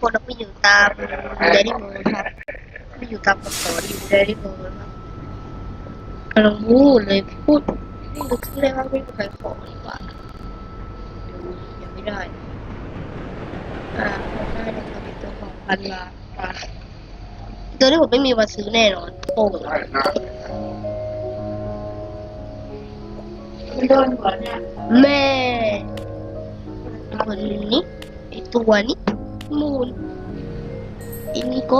คนเราไปอยู่ตามเดลิโมครับไม่อยู่ตามคำสอนอยู่เดลิโมครับกำลังพูดเลยพูดไม่รู้ชื่อเลยว่าไม่มีใครขอดีกว่าดูยังไม่ได้ อ่าได้นะครับเป็นตัวของพันลาปลาตัวที่ผมไม่มีวันซื้อแน่นอนโป่งได้นะโดนหัวเนี่ยแม่คนนี้ไอตัวนี้ มูนอินิโก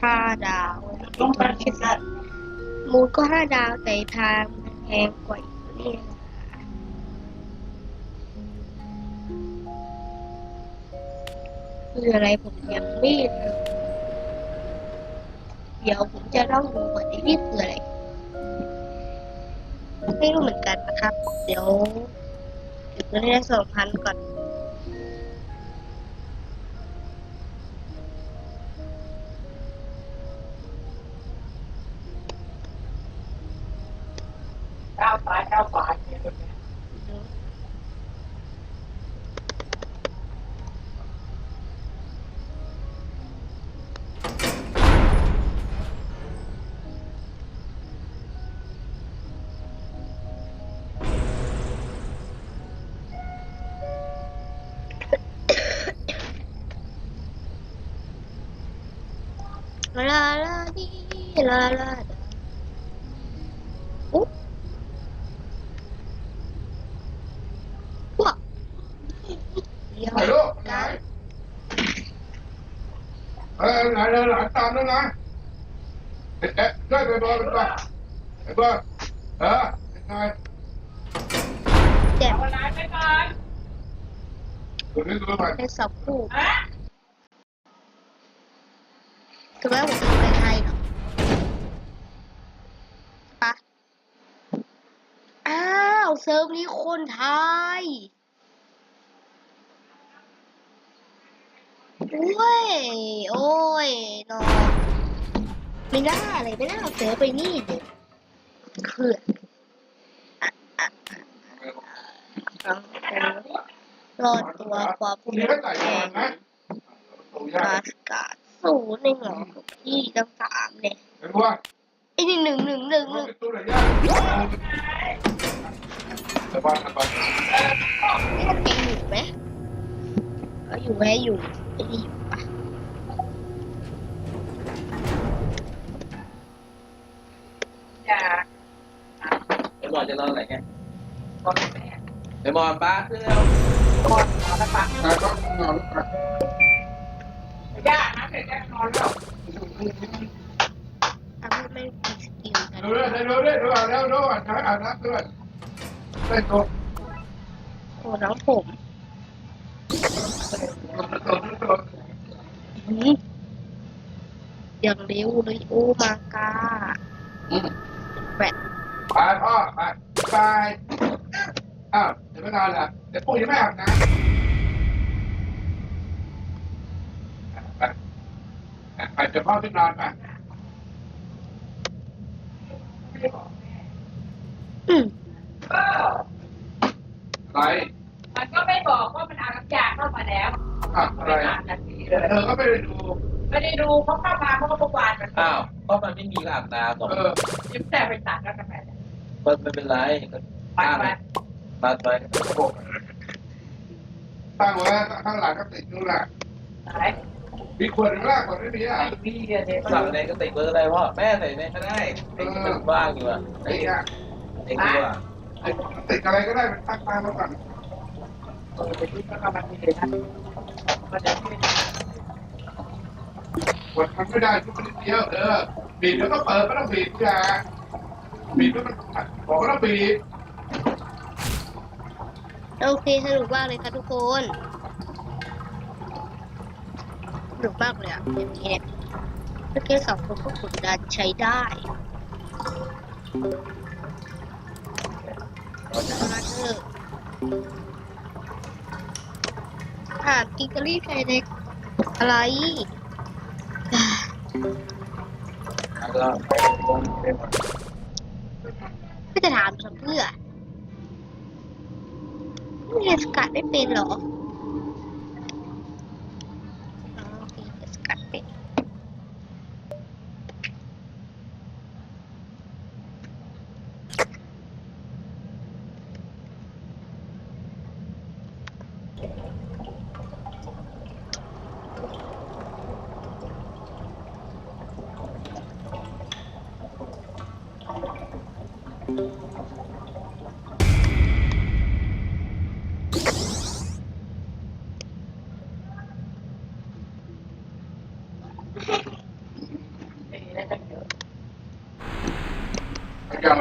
ห้าดาวไอ้ตัวนี้แค่สัตว์มูนก็ห้าดาวแต่ทางมันแพงกว่าอีกเนี่ยคืออะไรผมยังไม่รู้เดี๋ยวผมจะเล่าดูก่อนไอ้นี่คืออะไรไม่รู้เหมือนกันนะครับ เดี๋ยวเดี๋ยวจะได้สองพันก่อน ลาลาดีลาลาดาอุ๊บว้าเดี๋ยวไหนลูกไหนเออไหนเลยหลานตามแล้วนะเอ๊ะได้ไปบอลไปบอลไปบอลเออเป็นไงแจ่มเอาอะไรไปก่อนตัวนี้ตัวใหม่เนาผมเป็นไทยเนาะปะอ้าว เซิร์ฟนี้คนไทยโอ้ย โอ้ยนอไม่น่าเลยไม่น่าเอาเสือไปนี่เด็กเขื่อนรอดตัวความพรุ่งนี้ก็ใส่บอลนะตัวยามากสกาด ศูนย์ในหงอของพี่ตั้งสามเนี่ยเป็นว่าไอ้นี่หนึ่งหนึ่งหนึ่งหนึ่งเป็นตัวไหนยากสบายสบายนี่มันตีอยู่ไหมก็อยู่แค่อยู่ไอ้นี่อยู่ปะอย่าไอ้บอลจะนอนไหนไงบอกแม่ไอ้บอลป้าเครื่องก่อนนอนแล้วปะแต่ก็นอนกันย่ ทำให้ไม่มีสกิลกันดูเลยดูเลยดูอ่านแล้วดูอ่านนะอ่านนะด้วยเล่นตัวโอ้น้องผมหืมอย่างเร็วเลยโอ้มากาแบตไปพ่อไปไปอ้าวเดี๋ยวไม่นานละเดี๋ยวปู่ยังไม่อาบน้ำไป ไปจะพ่อขึ้นนอนไปอืมก็อะไรมันก็ไม่บอกว่ามันเอาน้ำยาเข้ามาแล้วอะอะไรไม่อ่านนาทีเลยเธอก็ไม่ได้ดู ไม่ได้ดูเขาเข้ามาเพราะว่าเมื่อวานมันอ้าวเพราะมันไม่มีอาบน้ำหรอกเออยิ้มแต่ไปตัดแล้วทำไมเนี่ยมันไม่เป็นไรก็ปัดไปปัดไปตั้งไว้ข้างหลังก็ติดนู่นแหละสาย มีขวดหนึ่งแรกขวดไม่มีอะไม่มีเลยเนี่ยสั่งในกระติกเบอร์อะไรพ่อแม่ใส่ในก็ได้ไอ้ที่มันว่างอยู่อะไอ้ไอ้เนี่ยไอ้ตัวไอ้ติดอะไรก็ได้เป็นตั้งตามมาก่อนเออไปที่ก็กำลังมีเลยนะมันจะไม่ได้ขวดมันไม่ได้ทุกนิดเดียวเออบีบแล้วก็เปิดไม่ต้องบีบอย่าบีบแล้วมันบอกว่าต้องบีบโอเคสนุกมากเลยค่ะทุกคน สนุกมากเลยอะเกมนี้เนี่ยเมื่อกี้สองคนก็กดดันใช้ได้มาเถอะถามกิกกลี่ไทยเด็กอะไรแล้วจะถามทำเพื่อเรียนสกัดไม่เป็นหรอ ร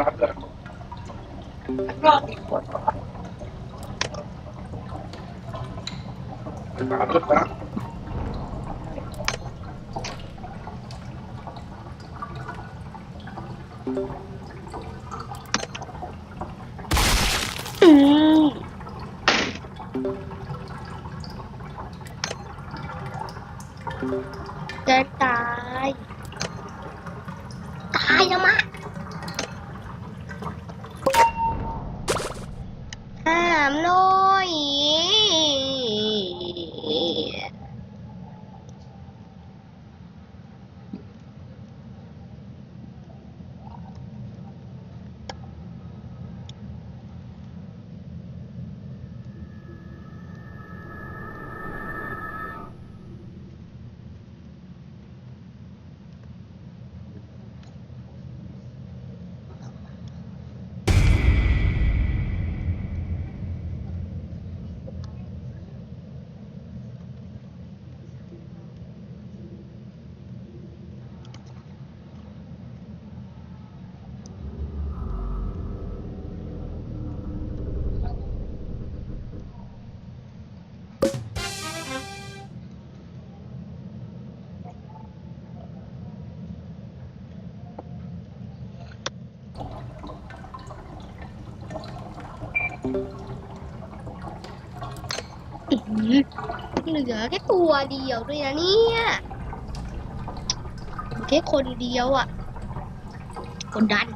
อบอีกคนไปตามรถนะอืมจะตาย ตายแล้วมะห้ามหน่อยอื้อหือ เหลือแค่ตัวเดียวด้วยนะเนี่ยแค่คนเดียวอะ คนดัน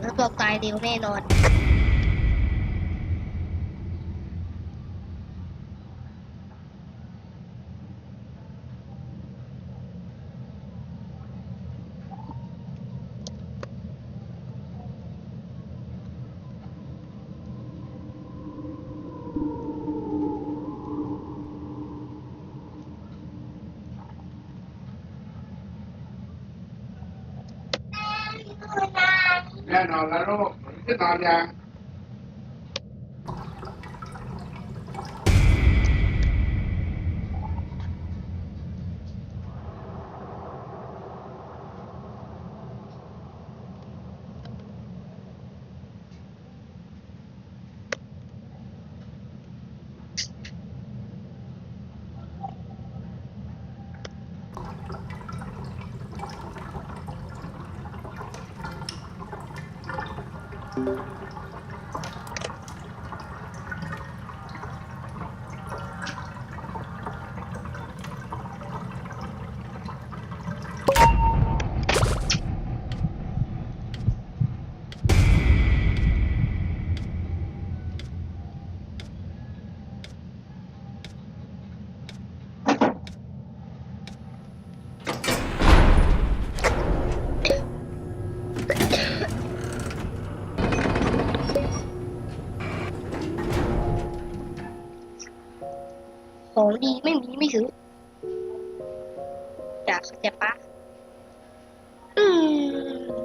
แล้วบอกตายเร็วแน่นอน แน่นอนแล้วลูกขึ้นนอนยัง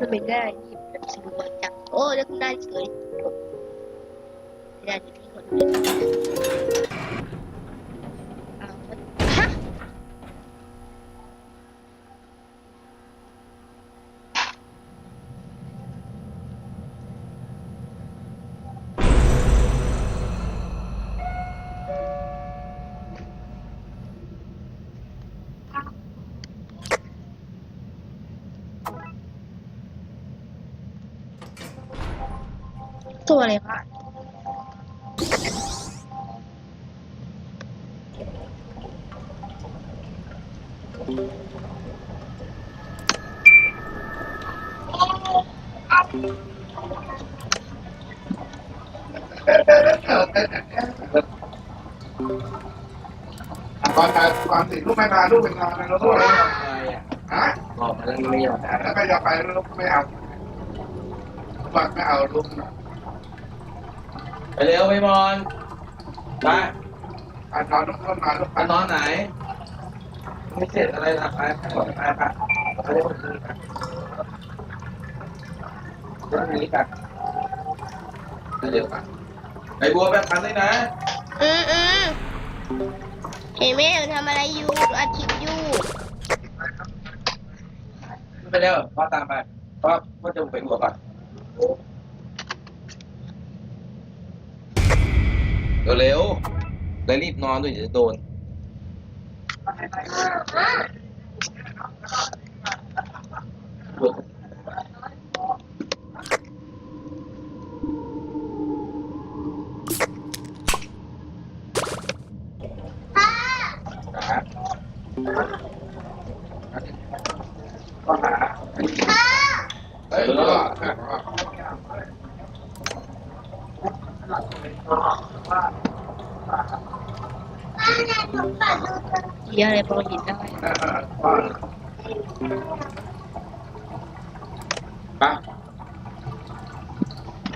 ทำไม่ได้หยิบหนังสือมาจับโอ้แล้วคุณได้เฉยไม่ได้ที่คนเลยว ตัวอะไรคะตอนการตอนสิดลูกไม่มาลูกไปนอนนะลูกบอกอะไรอะฮะบอกมาแล้วไม่ยอมแล้วไม่ยอมไปลูกไม่เอา บักไม่เอาลูกไปเร็วไปบอลไปอะนอนลูกนอนมาลูกไปนอนไหน ไม่เสร็จอะไรนะไปไปไปไปไปเร็วไปเรื่องนี้กันเร็วกันไอ้บัวแบ่งกันด้วยนะอืมอืมเห็นไหมหนูทำอะไรอยู่หนูอัดคลิปอยู่ไปเร็วพ่อตามไปพ่อพ่อจะไปบัวก่อน เร็วๆแล้วรีบนอนด้วยเดี๋ยวจะโดน Well, เยอะเลยพอหินได้ไป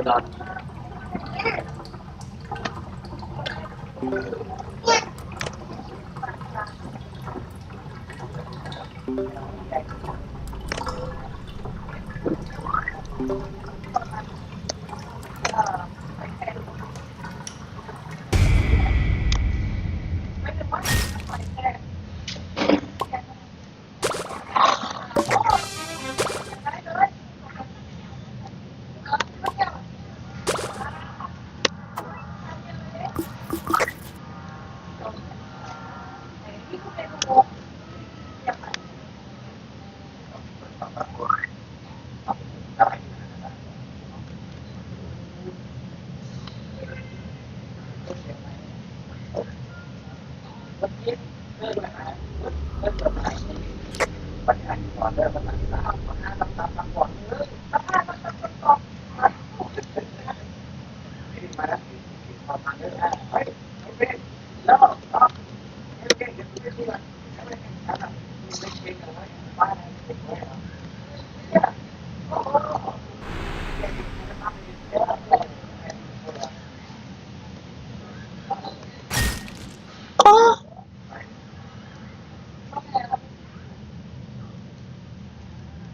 นอน โ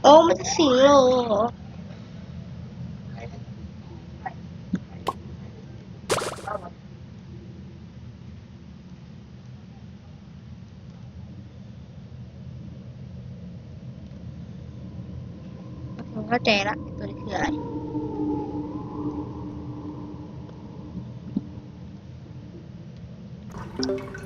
โอ้มันจะสิงเหรอผมเข้าใจละตัวนี้คืออะไร เ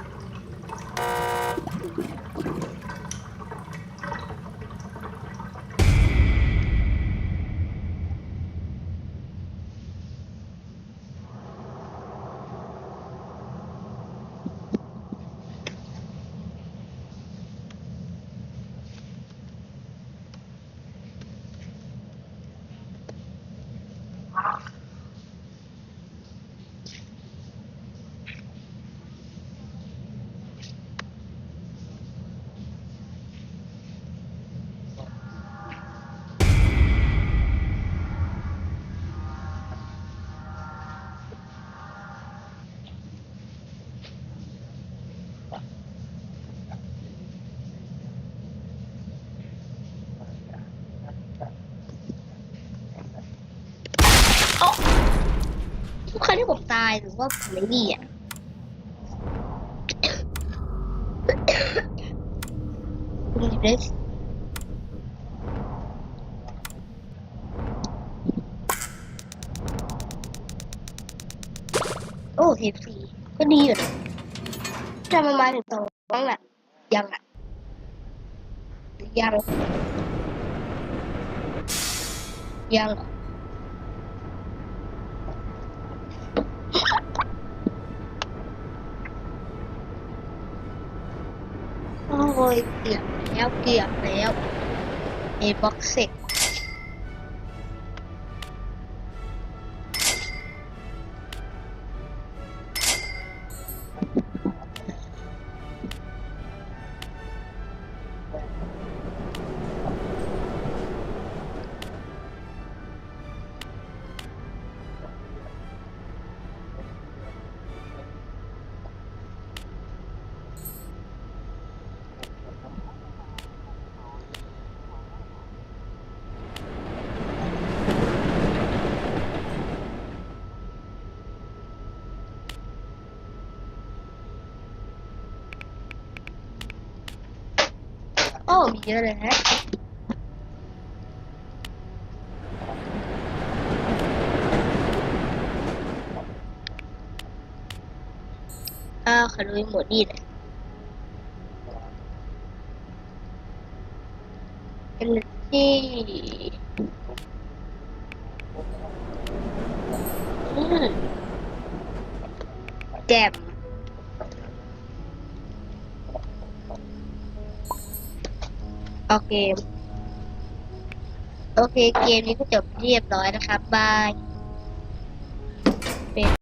ที่ผมตายหรือว่าผมไม่ดีอะคุณดิเรสโอ้เทปสีก็ดีอยู่นะจะมามาถึงตรงนั้นแหละยังอะยังยังเหรอ โอ้ ยเกือบแล้วเกือบแล้วเอบ็อกเซ็ต เยอะเลยฮะ้าขอดูหมดนี่เลยเป็นที่ โอเคโอเคเกมนี้ก็จบเรียบร้อยนะครับบาย